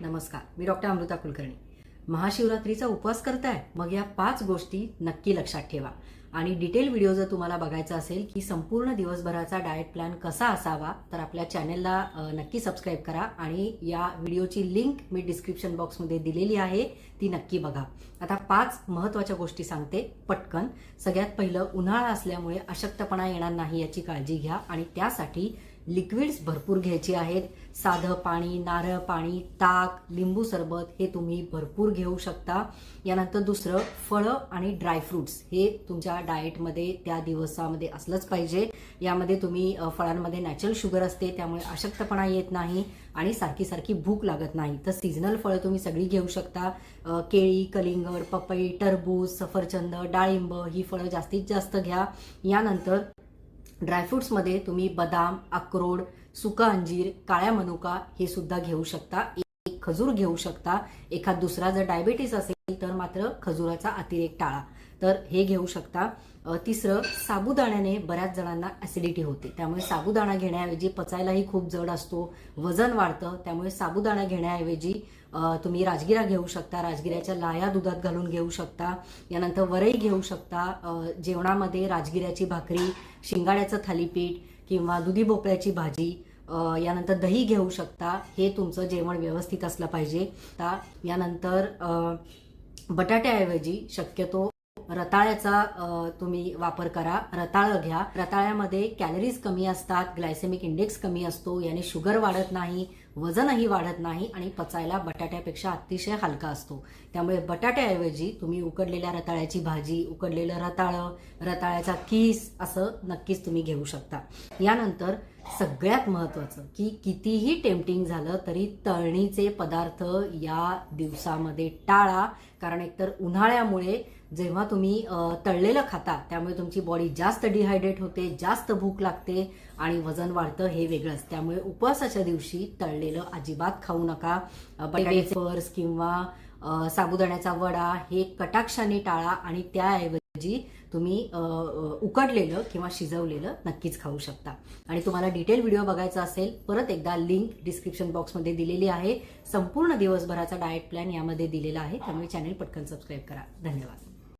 नमस्कार मी डॉक्टर अमृता कुलकर्णी. महाशिवरात्रीचा उपवास करताय? मग या पाच गोष्टी नक्की लक्षात ठेवा. आणि डिटेल व्हिडिओ जर तुम्हाला बघायचा असेल की संपूर्ण दिवसभराचा डाएट प्लॅन कसा असावा तर आपल्या चॅनेलला नक्की सबस्क्राईब करा. आणि या व्हिडिओची लिंक मी डिस्क्रिप्शन बॉक्समध्ये दिलेली आहे ती नक्की बघा. आता पाच महत्त्वाच्या गोष्टी सांगते पटकन. सगळ्यात पहिलं उन्हाळा असल्यामुळे अशक्तपणा येणार नाही याची काळजी घ्या. आणि त्यासाठी लिक्विड्स भरपूर घ्यायची आहेत. साधं पाणी नारळ पाणी ताक लिंबू सरबत हे तुम्ही भरपूर घेऊ शकता. यानंतर दुसरं फळं आणि ड्रायफ्रुट्स हे तुमच्या डाएटमध्ये त्या दिवसामध्ये असलंच पाहिजे. यामध्ये तुम्ही फळांमध्ये नॅचरल शुगर असते त्यामुळे अशक्तपणा येत नाही आणि सारखी सारखी भूक लागत नाही. तर सीझनल फळं तुम्ही सगळी घेऊ शकता. केळी कलिंगड पपई टरबूज सफरचंद डाळिंब ही फळं जास्तीत जास्त घ्या. यानंतर ड्रायफ्रुट्समध्ये तुम्ही बदाम अक्रोड सुका अंजीर काळ्या मनुका हे सुद्धा घेऊ शकता. एक खजूर घेऊ शकता. एखाद दुसरा जर डायबेटीस असेल तर मात्र खजुराचा अतिरेक टाळा. तर हे घेऊ शकता तिसरं साबुदाण्याने बऱ्याच जणांना ऍसिडिटी होते. त्यामुळे साबुदाणा घेण्याऐवजी पचायलाही खूप जड असतो वजन वाढतं. त्यामुळे साबुदाणा घेण्याऐवजी तुम्ही राजगिरा घेऊ शकता राजगिऱ्याच्या लाया दुधात घालून घेऊ शकता. यानंतर वरई घेऊ शकता जेवणामध्ये राजगिऱ्याची भाकरी शिंगाड्याचं थालीपीठ किंवा दुधी भोपळ्याची भाजी यानंतर दही घेऊ शकता. हे तुमचं जेवण व्यवस्थित असलं पाहिजे. यानंतर बटाट्याऐवजी शक्यतो रताळ्याचा तुम्ही वापर करा. रताळं घ्या. रताळ्यामध्ये कॅलरीज कमी असतात ग्लायसेमिक इंडेक्स कमी असतो याने शुगर वाढत नाही वजनही वाढत नाही आणि पचायला बटाट्यापेक्षा अतिशय हलका असतो. त्यामुळे बटाट्याऐवजी तुम्ही उकडलेल्या रताळ्याची भाजी उकडलेलं रताळं रताळ्याचा किस असं नक्कीच तुम्ही घेऊ शकता. यानंतर सगळ्यात महत्त्वाचं की कितीही टेम्पटिंग झालं तरी तळणीचे पदार्थ या दिवसामध्ये टाळा. कारण एकतर उन्हाळ्यामुळे जेव्हा तुम्ही तळलेलं खाता त्यामुळे तुमची बॉडी जास्त डिहायड्रेट होते जास्त भूक लागते आणि वजन वाढतं हे वेगळंच. त्यामुळे उपवासाच्या दिवशी तळलेलं अजिबात खाऊ नका. वेफर्स किंवा साबुदाण्याचा वडा हे कटाक्षाने टाळा आणि त्याऐवजी जी तुम्ही उकडलेलं किंवा शिजवलेलं नक्कीच खाऊ शकता. आणि तुम्हाला डिटेल व्हिडिओ बघायचा असेल परत एकदा लिंक डिस्क्रिप्शन बॉक्समध्ये दिलेली आहे. संपूर्ण दिवसभराचा डाएट प्लॅन यामध्ये दिलेला आहे. त्यामुळे चॅनेल पटकन सबस्क्राईब करा. धन्यवाद.